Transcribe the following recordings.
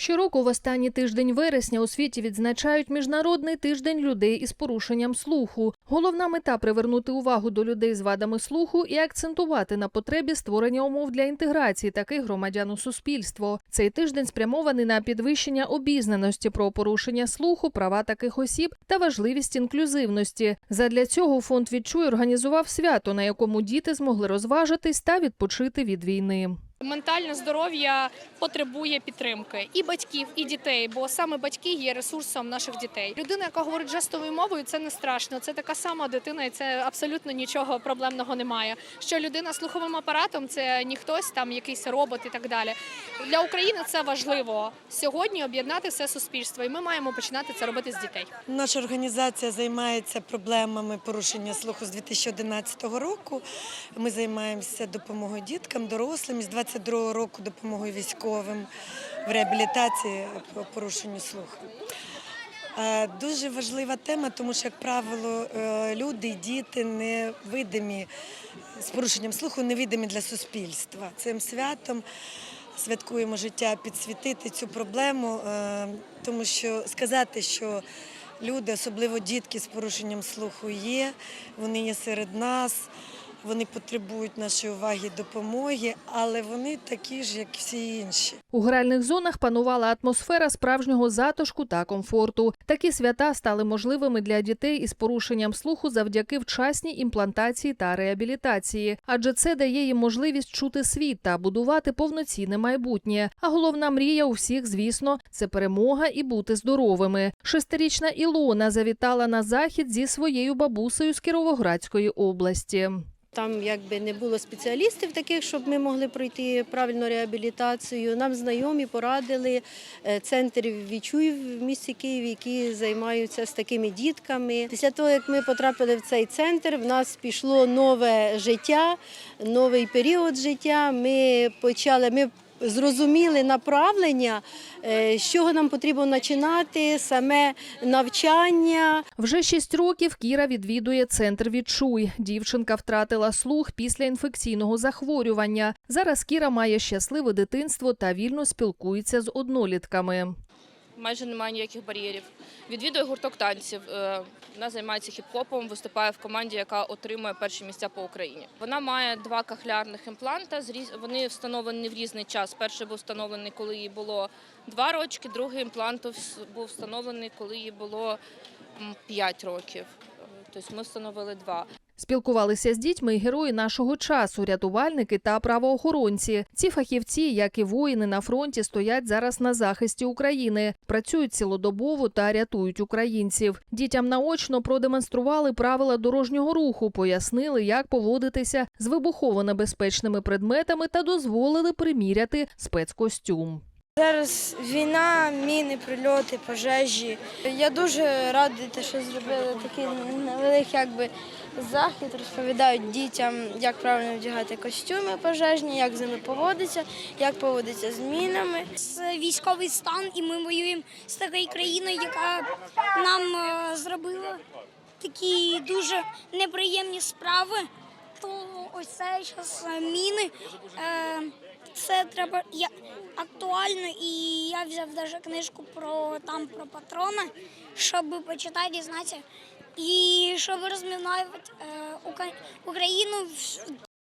Щороку в останній тиждень вересня у світі відзначають Міжнародний тиждень людей із порушенням слуху. Головна мета привернути увагу до людей з вадами слуху і акцентувати на потребі створення умов для інтеграції таких громадян у суспільство. Цей тиждень спрямований на підвищення обізнаності про порушення слуху, права таких осіб та важливість інклюзивності. Задля цього фонд «Відчуй» організував свято, на якому діти змогли розважитись та відпочити від війни. Ментальне здоров'я потребує підтримки і батьків, і дітей, бо саме батьки є ресурсом наших дітей. Людина, яка говорить жестовою мовою, це не страшно. Це така сама дитина, і це абсолютно нічого проблемного немає. Що людина з слуховим апаратом це не хтось там, якийсь робот і так далі. Для України це важливо сьогодні об'єднати все суспільство, і ми маємо починати це робити з дітей. Наша організація займається проблемами порушення слуху з 2011 року. Ми займаємося допомогою діткам, дорослим з 22 року допомогою військовим в реабілітації по порушенню слуху. Е, Дуже важлива тема, тому що, як правило, е, люди, діти невидимі з порушенням слуху, невидимі для суспільства. Цим святом святкуємо життя, підсвітити цю проблему, е, тому що сказати, що люди, особливо дітки з порушенням слуху, є, вони є серед нас. Вони потребують нашої уваги допомоги, але вони такі ж, як всі інші. У гральних зонах панувала атмосфера справжнього затишку та комфорту. Такі свята стали можливими для дітей із порушенням слуху завдяки вчасній імплантації та реабілітації, адже це дає їм можливість чути світ та будувати повноцінне майбутнє. А головна мрія у всіх, звісно, це перемога і бути здоровими. Шестирічна Ілона завітала на захід зі своєю бабусею з Кіровоградської області. Там якби не було спеціалістів таких, щоб ми могли пройти правильну реабілітацію. Нам знайомі порадили е, центр «Відчуй» в місті Києві, які займаються з такими дітками. Після того, як ми потрапили в цей центр, в нас пішло нове життя, новий період життя. Ми почали. Ми Зрозуміли направлення, е, з чого нам потрібно починати, саме навчання, Вже шість років Кіра відвідує центр «Відчуй». Дівчинка втратила слух після інфекційного захворювання. Зараз Кіра має щасливе дитинство та вільно спілкується з однолітками. Майже немає ніяких бар'єрів. Відвідує гурток танців. е, Вона займається хіп-хопом, виступає в команді, яка отримує перші місця по Україні. Вона має два кахлярних імпланта. Вони встановлені в різний час. Перший був встановлений, коли їй було два рочки, другий імплант був встановлений, коли їй було п'ять років. Е, Тобто ми встановили два. Спілкувалися з дітьми герої нашого часу, рятувальники та правоохоронці. Ці фахівці, як і воїни на фронті, стоять зараз на захисті України, працюють цілодобово та рятують українців. Дітям наочно продемонстрували правила дорожнього руху, пояснили, як поводитися з вибухово-небезпечними предметами та дозволили приміряти спецкостюм. Зараз війна, міни, прильоти, пожежі. Я дуже радий, що зробили такий невеликий якби, захід, розповідають дітям, як правильно вдягати костюми пожежні, як з ними поводитися, як поводитися з мінами. Це військовий стан, і ми воюємо з такою країною, яка нам е, зробила такі дуже неприємні справи. То ось це зараз міни. Е, Це треба я, актуально, і я взяв навіть книжку про там про патрони, щоб почитати, дізнатися, і щоб розмінувати е, Україну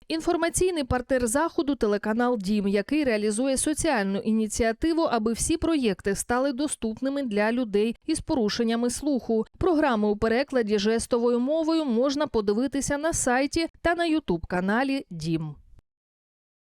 Інформаційний партнер заходу телеканал Дім, який реалізує соціальну ініціативу, аби всі проєкти стали доступними для людей із порушеннями слуху. Програми у перекладі жестовою мовою можна подивитися на сайті та на Ютуб каналі Дім.